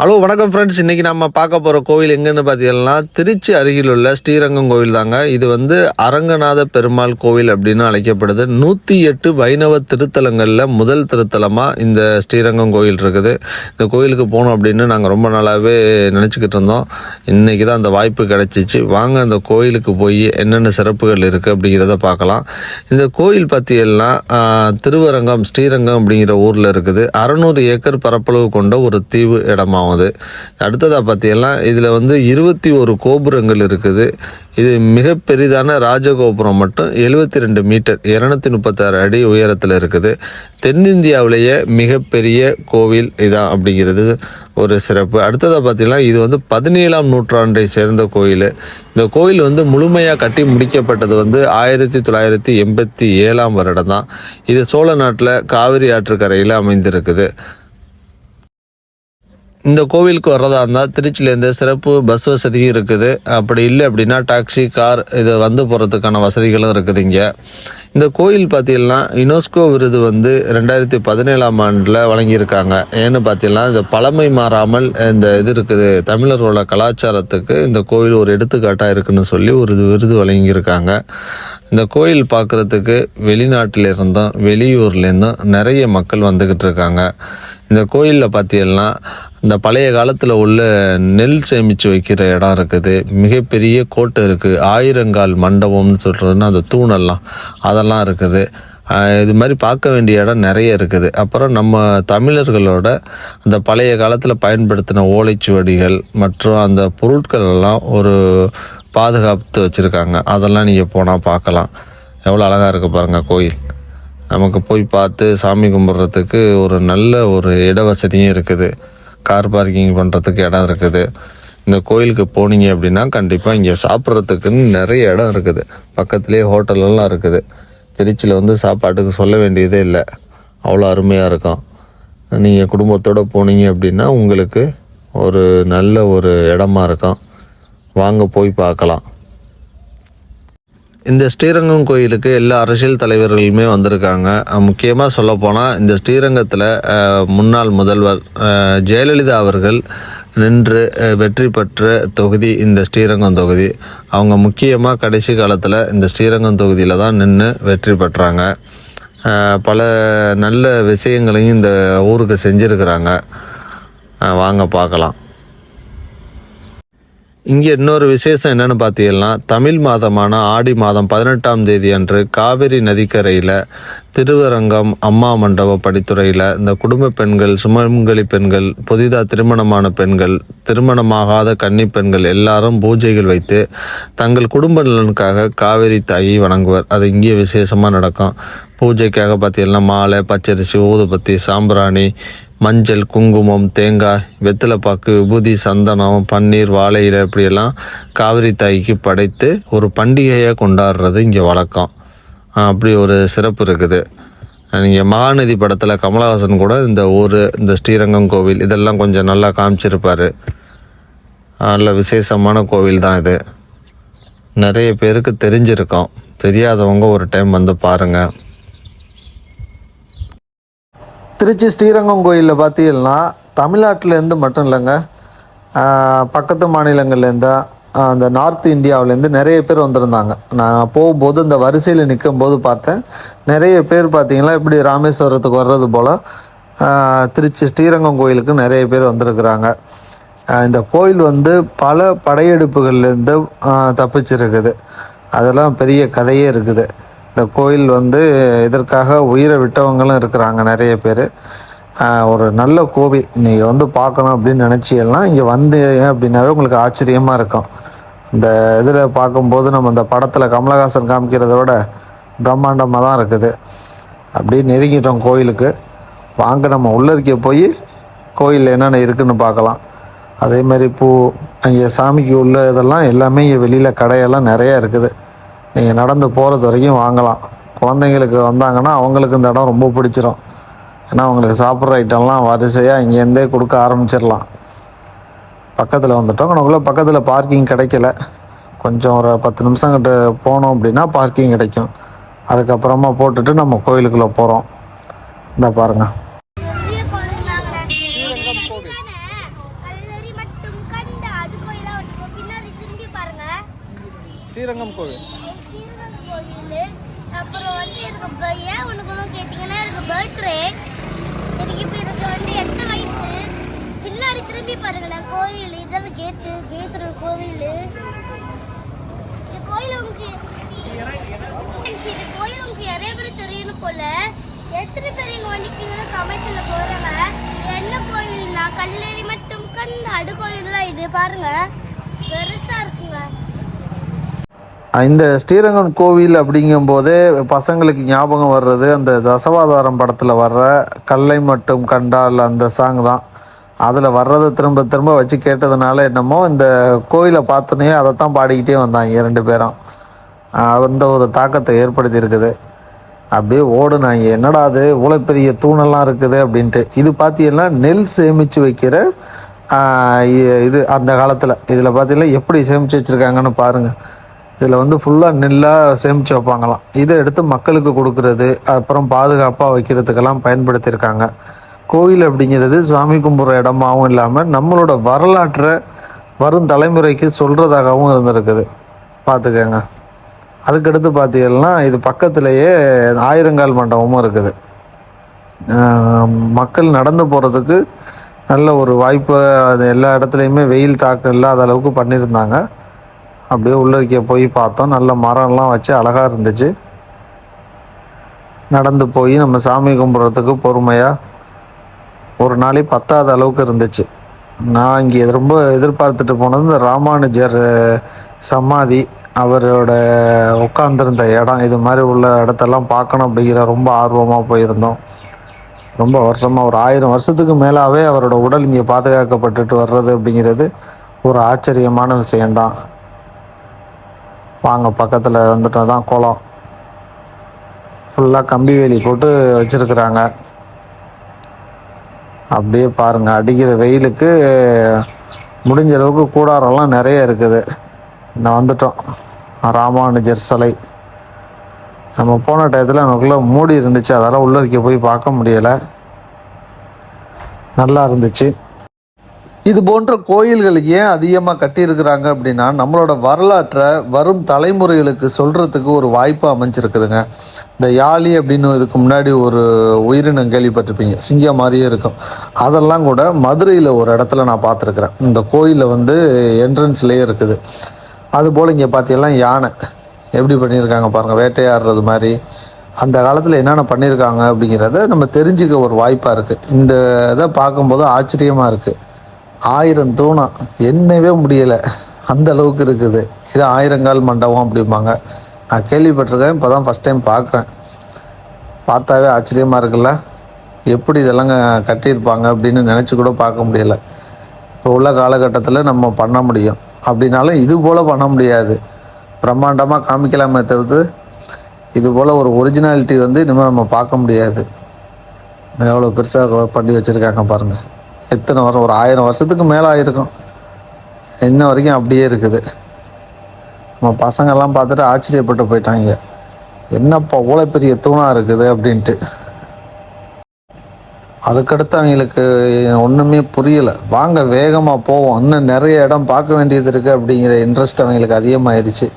Hello வணக்கம் friends இன்றைக்கி நம்ம பார்க்க போகிற கோவில் எங்கன்னு பார்த்தீங்கன்னா திருச்சி அருகில் உள்ள ஸ்ரீரங்கம் கோவில் தாங்க. இது வந்து அரங்கநாத பெருமாள் கோவில் அப்படின்னு அழைக்கப்படுது. நூற்றி எட்டு வைணவ திருத்தலங்களில் முதல் திருத்தலமாக இந்த ஸ்ரீரங்கம் கோவில் இருக்குது. இந்த கோயிலுக்கு போகணும் அப்படின்னு நாங்கள் ரொம்ப நாளாகவே நினச்சிக்கிட்டு இருந்தோம். இன்றைக்கி தான் அந்த வாய்ப்பு கிடச்சிச்சு. வாங்க அந்த கோயிலுக்கு போய் என்னென்ன சிறப்புகள் இருக்குது அப்படிங்கிறத பார்க்கலாம். இந்த கோயில் பார்த்தீங்கன்னா திருவரங்கம் ஸ்ரீரங்கம் அப்படிங்கிற ஊரில் இருக்குது. அறநூறு ஏக்கர் பரப்பளவு கொண்ட ஒரு தீவு இடமாகும் அது அடுத்ததாக பார்த்தீங்கன்னா இதில் வந்து இருபத்தி ஒரு கோபுரங்கள் இருக்குது. இது மிக பெரிதான ராஜகோபுரம் மட்டும் எழுபத்தி ரெண்டு மீட்டர் இரநூத்தி முப்பத்தாறு அடி உயரத்தில் இருக்குது. தென்னிந்தியாவிலேயே மிகப்பெரிய கோவில் இதான் அப்படிங்கிறது ஒரு சிறப்பு. அடுத்ததாக பார்த்தீங்கன்னா இது வந்து பதினேழாம் நூற்றாண்டை சேர்ந்த கோயில். இந்த கோயில் வந்து முழுமையாக கட்டி முடிக்கப்பட்டது வந்து ஆயிரத்தி தொள்ளாயிரத்தி எண்பத்தி ஏழாம் வருடம் தான் இது சோழ நாட்டில் காவிரி ஆற்றுக்கரையில் அமைந்திருக்குது. இந்த கோவிலுக்கு வர்றதா இருந்தால் திருச்சியிலேருந்து சிறப்பு பஸ் வசதியும் இருக்குது. அப்படி இல்லை அப்படின்னா டாக்ஸி கார் இது வந்து போகிறதுக்கான வசதிகளும் இருக்குது இங்கே. இந்த கோயில் பார்த்தீங்கன்னா யுனெஸ்கோ விருது வந்து ரெண்டாயிரத்தி பதினேழாம் ஆண்டில் வழங்கியிருக்காங்க. ஏன்னு பார்த்தீங்கன்னா இந்த பழமை மாறாமல் இந்த இது இருக்குது. தமிழர்களோட கலாச்சாரத்துக்கு இந்த கோயில் ஒரு எடுத்துக்காட்டாக இருக்குன்னு சொல்லி ஒரு விருது வழங்கியிருக்காங்க. இந்த கோயில் பார்க்குறதுக்கு வெளிநாட்டிலிருந்தும் வெளியூர்லேருந்தும் நிறைய மக்கள் வந்துக்கிட்டு இருக்காங்க. இந்த கோயிலில் பார்த்தீங்கன்னா இந்த பழைய காலத்தில் உள்ள நெல் சேமித்து வைக்கிற இடம் இருக்குது. மிகப்பெரிய கோட்டை இருக்குது ஆயிரங்கால் மண்டபம்னு சொல்கிறதுன்னா அந்த தூணெல்லாம் அதெல்லாம் இருக்குது. இது மாதிரி பார்க்க வேண்டிய இடம் நிறைய இருக்குது. அப்புறம் நம்ம தமிழர்களோட அந்த பழைய காலத்தில் பயன்படுத்தின ஓலைச்சுவடிகள் மற்றும் அந்த பொருட்கள் எல்லாம் ஒரு பாதுகாத்து வச்சுருக்காங்க. அதெல்லாம் நீங்கள் போனால் பார்க்கலாம். எவ்வளோ அழகாக இருக்குது பாருங்கள் கோயில். நமக்கு போய் பார்த்து சாமி கும்பிட்றதுக்கு ஒரு நல்ல ஒரு இட வசதியும் இருக்குது. கார் பார்க்கிங் பண்ணுறதுக்கு இடம் இருக்குது. இந்த கோயிலுக்கு போனீங்க அப்படின்னா கண்டிப்பாக இங்கே சாப்பிட்றதுக்குன்னு நிறைய இடம் இருக்குது. பக்கத்துலேயே ஹோட்டலெல்லாம் இருக்குது. திருச்சியில் வந்து சாப்பாட்டுக்கு சொல்ல வேண்டியதே இல்லை. அவ்வளோ அருமையாக இருக்கும். நீங்கள் குடும்பத்தோடு போனீங்க அப்படின்னா உங்களுக்கு ஒரு நல்ல ஒரு இடமா இருக்கும். வாங்க போய் பார்க்கலாம். இந்த ஸ்ரீரங்கம் கோயிலுக்கு எல்லா அரசியல் தலைவர்களுமே வந்திருக்காங்க. முக்கியமாக சொல்லப்போனால் இந்த ஸ்ரீரங்கத்தில் முன்னாள் முதல்வர் ஜெயலலிதா அவர்கள் நின்று வெற்றி பெற்ற தொகுதி இந்த ஸ்ரீரங்கம் தொகுதி. அவங்க முக்கியமாக கடைசி காலத்தில் இந்த ஸ்ரீரங்கம் தொகுதியில் தான் நின்று வெற்றி பெற்றாங்க. பல நல்ல விஷயங்களையும் இந்த ஊருக்கு செஞ்சுருக்கிறாங்க. வாங்க பார்க்கலாம். இங்கே இன்னொரு விசேஷம் என்னென்னு பார்த்தீங்கன்னா தமிழ் மாதமான ஆடி மாதம் பதினெட்டாம் தேதி அன்று காவிரி நதிக்கரையில் திருவரங்கம் அம்மா மண்டப படித்துறையில் இந்த குடும்ப பெண்கள் சுமங்கலி பெண்கள் புதிதாக திருமணமான பெண்கள் திருமணமாகாத கன்னி பெண்கள் எல்லாரும் பூஜைகள் வைத்து தங்கள் குடும்ப நலனுக்காக காவிரி தாயை வணங்குவர். அது இங்கே விசேஷமாக நடக்கும். பூஜைக்காக பார்த்தீங்கன்னா மாலை பச்சரிசி ஊதுபத்தி சாம்பிராணி மஞ்சள் குங்குமம் தேங்காய் வெத்தலைப்பாக்கு விபூதி சந்தனம் பன்னீர் வாழை இலை இப்படியெல்லாம் காவிரி தாய்க்கு படைத்து ஒரு பண்டிகையாக கொண்டாடுறது இங்கே வழக்கம். அப்படி ஒரு சிறப்பு இருக்குது. நீங்கள் மகாநதி படத்தில் கமலஹாசன் கூட இந்த ஊர் இந்த ஸ்ரீரங்கம் கோவில் இதெல்லாம் கொஞ்சம் நல்லா காமிச்சிருப்பார். நல்ல விசேஷமான கோவில் தான் இது. நிறைய பேருக்கு தெரிஞ்சிருக்கோம். தெரியாதவங்க ஒரு டைம் வந்து பாருங்கள் திருச்சி ஸ்ரீரங்கம் கோயிலில் பார்த்தீங்கன்னா தமிழ்நாட்டிலேருந்து மட்டும் இல்லைங்க. பக்கத்து மாநிலங்கள்லேருந்து அந்த நார்த் இந்தியாவிலேருந்து நிறைய பேர் வந்திருந்தாங்க. நான் போகும்போது இந்த வரிசையில் நிற்கும் போது பார்த்தேன். நிறைய பேர் பார்த்தீங்கன்னா இப்படி ராமேஸ்வரத்துக்கு வர்றது போல் திருச்சி ஸ்ரீரங்கம் கோயிலுக்கு நிறைய பேர் வந்திருக்கிறாங்க. இந்த கோயில் வந்து பல படையெடுப்புகள்லேருந்து தப்பிச்சிருக்குது. அதெல்லாம் பெரிய கதையே இருக்குது. இந்த கோயில் வந்து இதற்காக உயிரை விட்டவங்களும் இருக்கிறாங்க நிறைய பேர். ஒரு நல்ல கோவில். நீங்கள் வந்து பார்க்கணும் அப்படின்னு நினச்சியெல்லாம் இங்கே வந்து அப்படின்னாவே உங்களுக்கு ஆச்சரியமாக இருக்கும். இந்த இதில் பார்க்கும்போது நம்ம இந்த படத்தில் கமலஹாசன் காமிக்கிறத விட பிரம்மாண்டமாக தான் இருக்குது. அப்படியே நெருங்கிட்டோம் கோயிலுக்கு. வாங்க நம்ம உள்ளிருக்க போய் கோயிலில் என்னென்ன இருக்குன்னு பார்க்கலாம். அதே மாதிரி பூ அங்கே சாமிக்கு உள்ள இதெல்லாம் எல்லாமே இங்கே வெளியில் கடையெல்லாம் நிறையா இருக்குது. நீங்கள் நடந்து போகிறது வரைக்கும் வாங்கலாம். குழந்தைங்களுக்கு வந்தாங்கன்னா அவங்களுக்கு இந்த இடம் ரொம்ப பிடிச்சிரும். ஏன்னா அவங்களுக்கு சாப்பிட்ற ஐட்டம்லாம் வரிசையாக இங்கேருந்தே கொடுக்க ஆரம்பிச்சிடலாம். பக்கத்தில் வந்துட்டோம். நமக்குள்ளே பக்கத்தில் பார்க்கிங் கிடைக்கல. கொஞ்சம் ஒரு பத்து நிமிஷம் கிட்ட போனோம் அப்படின்னா பார்க்கிங் கிடைக்கும். அதுக்கப்புறமா போட்டுட்டு நம்ம கோயிலுக்குள்ளே போகிறோம் இந்த பாருங்கள் புதிய கோவில் வாங்கினேன். ஸ்ரீரங்கம் கோவில். ஸ்ரீரங்கம் கோவில் கோயில் அப்புறம் வந்து எனக்கு ப- ஏன் உனக்கு ஒன்றும் கேட்டிங்கன்னா எனக்கு பர்த்டே எனக்கு இப்போ இதுக்கு வந்து எத்தனை வயசு பின்னாடி திரும்பி பாருங்களேன் கோயில் இதெல்லாம் கேட்டு கேத்துற கோவில். இந்த கோயில் உங்களுக்கு இந்த கோயில் உங்களுக்கு நிறைய பேர் தெரியணும் போல. எத்தனை பேர் இங்கே வந்துட்டீங்கன்னா கமெண்ட்ல போறாங்க என்ன கோயில்னா கல்லேரி மட்டும் கண் அடு கோயில் தான் இது. பாருங்க. பெருசா இருக்குங்க. இந்த ஸ்ரீரங்கம் கோவில் அப்படிங்கும்போதே பசங்களுக்கு ஞாபகம் வர்றது அந்த தசவாதாரம் படத்தில் வர்ற கல்லை மட்டும் கண்டால் அந்த சாங் தான். அதில் வர்றதை திரும்ப திரும்ப வச்சு கேட்டதுனால என்னமோ இந்த கோயிலை பார்த்தோன்னே அதைத்தான் பாடிக்கிட்டே வந்தாங்க ரெண்டு பேரும். அந்த ஒரு தாக்கத்தை ஏற்படுத்தியிருக்குது. அப்படியே ஓடுனாங்க. என்னடா அது? இவ்வளோ பெரிய தூணெல்லாம் இருக்குது அப்படின்ட்டு. இது பார்த்தீங்கன்னா நெல் சேமித்து வைக்கிற இது அந்த காலத்தில். இதில் பார்த்தீங்கன்னா எப்படி சேமித்து வச்சுருக்காங்கன்னு பாருங்கள் இதில் வந்து ஃபுல்லாக நெல்லாக சேமித்து வைப்பாங்களாம். இதை எடுத்து மக்களுக்கு கொடுக்கறது அப்புறம் பாதுகாப்பாக வைக்கிறதுக்கெல்லாம் பயன்படுத்தியிருக்காங்க. கோயில் அப்படிங்கிறது சாமி கும்பிட்ற இடமாவும் இல்லாமல் நம்மளோட வரலாற்றை வரும் தலைமுறைக்கு சொல்கிறதாகவும் இருந்திருக்குது. பார்த்துக்கங்க அதுக்கடுத்து பார்த்தீங்கன்னா இது பக்கத்திலேயே ஆயிரங்கால் மண்டபமும் இருக்குது. மக்கள் நடந்து போகிறதுக்கு நல்ல ஒரு வாய்ப்பு அது எல்லா இடத்துலையுமே வெயில் தாக்கம் இல்லாத அளவுக்கு பண்ணியிருந்தாங்க. அப்படியே உள்ளறிக்க போய் பார்த்தோம். நல்ல மரம்லாம் வச்சு அழகாக இருந்துச்சு. நடந்து போய் நம்ம சாமி கும்பிட்றதுக்கு பொறுமையாக ஒரு நாளே பத்தாத அளவுக்கு இருந்துச்சு. நான் இங்கே ரொம்ப எதிர்பார்த்துட்டு போனது இந்த ராமானுஜர் சமாதி அவரோட உட்காந்துருந்த இடம் இது மாதிரி உள்ள இடத்தெல்லாம் பார்க்கணும் அப்படிங்கிற ரொம்ப ஆர்வமாக போயிருந்தோம். ரொம்ப வருஷமாக ஒரு ஆயிரம் வருஷத்துக்கு மேலாகவே அவரோட உடல் இங்கே பாதுகாக்கப்பட்டுட்டு வர்றது அப்படிங்கிறது ஒரு ஆச்சரியமான விஷயந்தான் வாங்க பக்கத்தில் வந்துட்டு தான் குளம் ஃபுல்லாக கம்பி வேலி போட்டு வச்சுருக்குறாங்க. அப்படியே பாருங்கள் அடிக்கிற வெயிலுக்கு முடிஞ்ச அளவுக்கு கூடாரம்லாம் நிறைய இருக்குது. இந்த வந்துட்டோம். ராமானுஜர் சிலை. நம்ம போன டயத்தில் நமக்குள்ளே மூடி இருந்துச்சு. அதெல்லாம் உள்ளறிக்க போய் பார்க்க முடியலை. நல்லா இருந்துச்சு. இது போன்ற கோயில்கள் ஏன் அதிகமாக கட்டியிருக்கிறாங்க அப்படின்னா நம்மளோட வரலாற்றை வரும் தலைமுறைகளுக்கு சொல்கிறதுக்கு ஒரு வாய்ப்பு அமைஞ்சிருக்குதுங்க. இந்த யாழி அப்படின்னு இதுக்கு முன்னாடி ஒரு உயிரினம் கேள்விப்பட்டிருப்பீங்க. சிங்கம் மாதிரியே இருக்கும். அதெல்லாம் கூட மதுரையில் ஒரு இடத்துல நான் பார்த்துருக்குறேன். இந்த கோயிலில் வந்து என்ட்ரன்ஸ்லேயே இருக்குது. அதுபோல் இங்கே பார்த்தீங்கன்னா யானை. எப்படி பண்ணியிருக்காங்க பாருங்கள் வேட்டையாடுறது மாதிரி. அந்த காலத்தில் என்னென்ன பண்ணியிருக்காங்க அப்படிங்கிறத நம்ம தெரிஞ்சுக்க ஒரு வாய்ப்பாக இருக்குது இந்த இதை பார்க்கும்போது ஆச்சரியமாக இருக்குது ஆயிரம் தூணம் என்னவே முடியலை. அந்த அளவுக்கு இருக்குது. இது ஆயிரங்கால் மண்டபம் அப்படிம்பாங்க. நான் கேள்விப்பட்டிருக்கேன். இப்போ தான் ஃபஸ்ட் டைம் பார்க்குறேன் பார்த்தாவே ஆச்சரியமாக இருக்குல்ல? எப்படி இதெல்லாம் கட்டியிருப்பாங்க அப்படின்னு நினச்சி கூட பார்க்க முடியல. இப்போ உள்ள காலகட்டத்தில் நம்ம பண்ண முடியும். அப்படின்னாலும் இது போல் பண்ண முடியாது. பிரம்மாண்டமாக காமிக்கலாமே தவிர்த்து இது போல் ஒரு ஒரிஜினாலிட்டி வந்து இனிமேல் நம்ம பார்க்க முடியாது. எவ்வளோ பெருசாக பண்ணி வச்சுருக்காங்க பாருங்கள் எத்தனை வருஷம் ஒரு ஆயிரம் வருஷத்துக்கு மேலே ஆயிருக்கும் இன்ன வரைக்கும் அப்படியே இருக்குது. நம்ம பசங்கள்லாம் பார்த்துட்டு ஆச்சரியப்பட்டு போயிட்டாங்க. என்னப்பா இவ்வளோ பெரிய தூணாக இருக்குது அப்படின்ட்டு. அதுக்கடுத்து அவங்களுக்கு ஒன்றுமே புரியலை. வாங்க வேகமாக போவோம். இன்னும் நிறைய இடம் பார்க்க வேண்டியது இருக்குது அப்படிங்கிற இன்ட்ரெஸ்ட் அவங்களுக்கு அதிகமாகிடுச்சு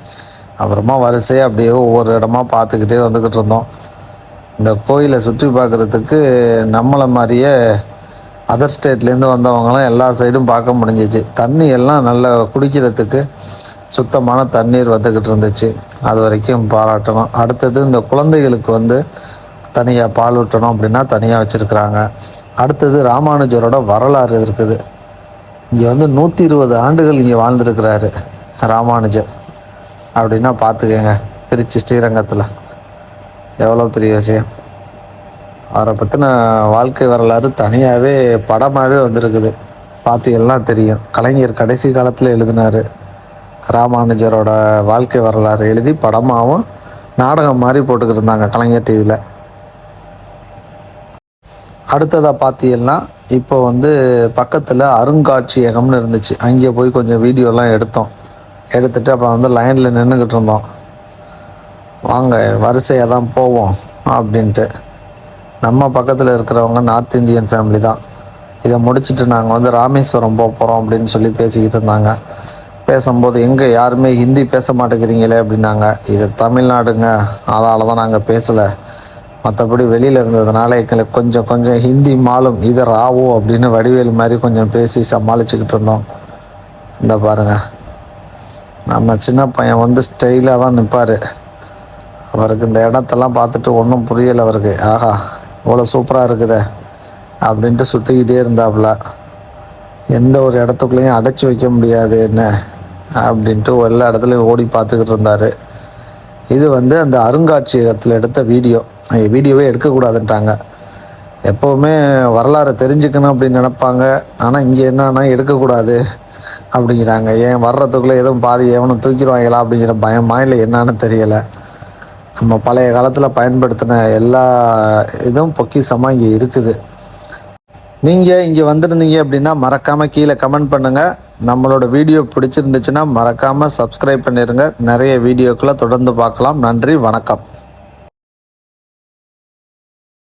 அப்புறமா வரிசையாக அப்படியே ஒவ்வொரு இடமா பார்த்துக்கிட்டே வந்துக்கிட்டு இருந்தோம். இந்த கோயிலை சுற்றி பார்க்குறதுக்கு நம்மளை மாதிரியே அதர் ஸ்டேட்லேருந்து வந்தவங்களாம் எல்லா சைடும் பார்க்க முடிஞ்சிச்சு. தண்ணி எல்லாம் நல்லா குடிக்கிறதுக்கு சுத்தமான தண்ணீர் வந்துக்கிட்டு இருந்துச்சு. அது வரைக்கும் பாராட்டணும். அடுத்தது இந்த குழந்தைகளுக்கு வந்து தனியாக பால் ஊட்டணும் அப்படின்னா தனியாக வச்சுருக்குறாங்க. அடுத்தது ராமானுஜரோட வரலாறு இருக்குது. இங்கே வந்து நூற்றி இருபது ஆண்டுகள் இங்கே வாழ்ந்துருக்கிறாரு ராமானுஜர். அப்படின்னா பார்த்துக்கங்க. திருச்சி ஸ்ரீரங்கத்தில். எவ்வளோ பெரிய விஷயம். அவரை பற்றின வாழ்க்கை வரலாறு தனியாகவே படமாகவே வந்திருக்குது. பார்த்தீங்கன்னா தெரியும். கலைஞர் கடைசி காலத்தில் எழுதினார். ராமானுஜரோட வாழ்க்கை வரலாறு எழுதி படமாகவும் நாடகம் மாதிரி போட்டுக்கிட்டு இருந்தாங்க கலைஞர் டிவியில் அடுத்ததாக பார்த்தீங்கன்னா இப்போ வந்து பக்கத்தில் அருங்காட்சியகம்னு இருந்துச்சு. அங்கே போய் கொஞ்சம் வீடியோலாம் எடுத்தோம். எடுத்துட்டு அப்புறம் வந்து லைனில் நின்றுக்கிட்டு இருந்தோம். வாங்க வரிசையாக தான் போவோம் அப்படின்ட்டு. நம்ம பக்கத்தில் இருக்கிறவங்க நார்த் இந்தியன் ஃபேமிலி தான். இதை முடிச்சுட்டு நாங்கள் வந்து ராமேஸ்வரம் போக போகிறோம் அப்படின்னு சொல்லி பேசிக்கிட்டு இருந்தாங்க. பேசும்போது எங்கே யாருமே ஹிந்தி பேச மாட்டேங்கிறீங்களே அப்படின்னாங்க. இது தமிழ்நாடுங்க. அதால் தான் நாங்கள் பேசலை. மற்றபடி வெளியில் இருந்ததுனால எங்களுக்கு கொஞ்சம் கொஞ்சம் ஹிந்தி மாலும் இது ராவோ அப்படின்னு வடிவேல் மாதிரி கொஞ்சம் பேசி சமாளிச்சுக்கிட்டு இருந்தோம். இந்த பாருங்க. நம்ம சின்ன பையன் வந்து ஸ்டைலாக தான் நிற்பார் அவருக்கு இந்த இடத்தெல்லாம் பார்த்துட்டு ஒன்றும் புரியலை அவருக்கு. ஆஹா. இவ்வளோ சூப்பராக இருக்குதே அப்படின்ட்டு சுற்றிக்கிட்டே இருந்தாப்புல எந்த ஒரு இடத்துக்குள்ளேயும் அடைச்சி வைக்க முடியாது என்ன அப்படின்ட்டு எல்லா இடத்துலையும் ஓடி பார்த்துக்கிட்டு இருந்தார். இது வந்து அந்த அருங்காட்சியகத்தில் எடுத்த வீடியோ. வீடியோவே எடுக்கக்கூடாதுன்ட்டாங்க. எப்போவுமே வரலாறை தெரிஞ்சுக்கணும் அப்படின்னு நினப்பாங்க. ஆனால் இங்கே என்னன்னா எடுக்கக்கூடாது அப்படிங்கிறாங்க. ஏன் வர்றதுக்குள்ளே எதுவும் பாதி எவனும் தூக்கிடுவாங்களா அப்படிங்கிற பயமா இல்லை என்னான்னு தெரியலை. நம்ம பழைய காலத்தில் பயன்படுத்தின எல்லா இதுவும் பொக்கிஷமாக இங்கே இருக்குது. நீங்கள் இங்கே வந்திருந்தீங்க அப்படின்னா மறக்காமல் கீழே கமெண்ட் பண்ணுங்கள் நம்மளோட வீடியோ பிடிச்சிருந்துச்சுன்னா மறக்காமல் சப்ஸ்கிரைப் பண்ணிடுங்க நிறைய வீடியோக்களை தொடர்ந்து பார்க்கலாம். நன்றி வணக்கம்.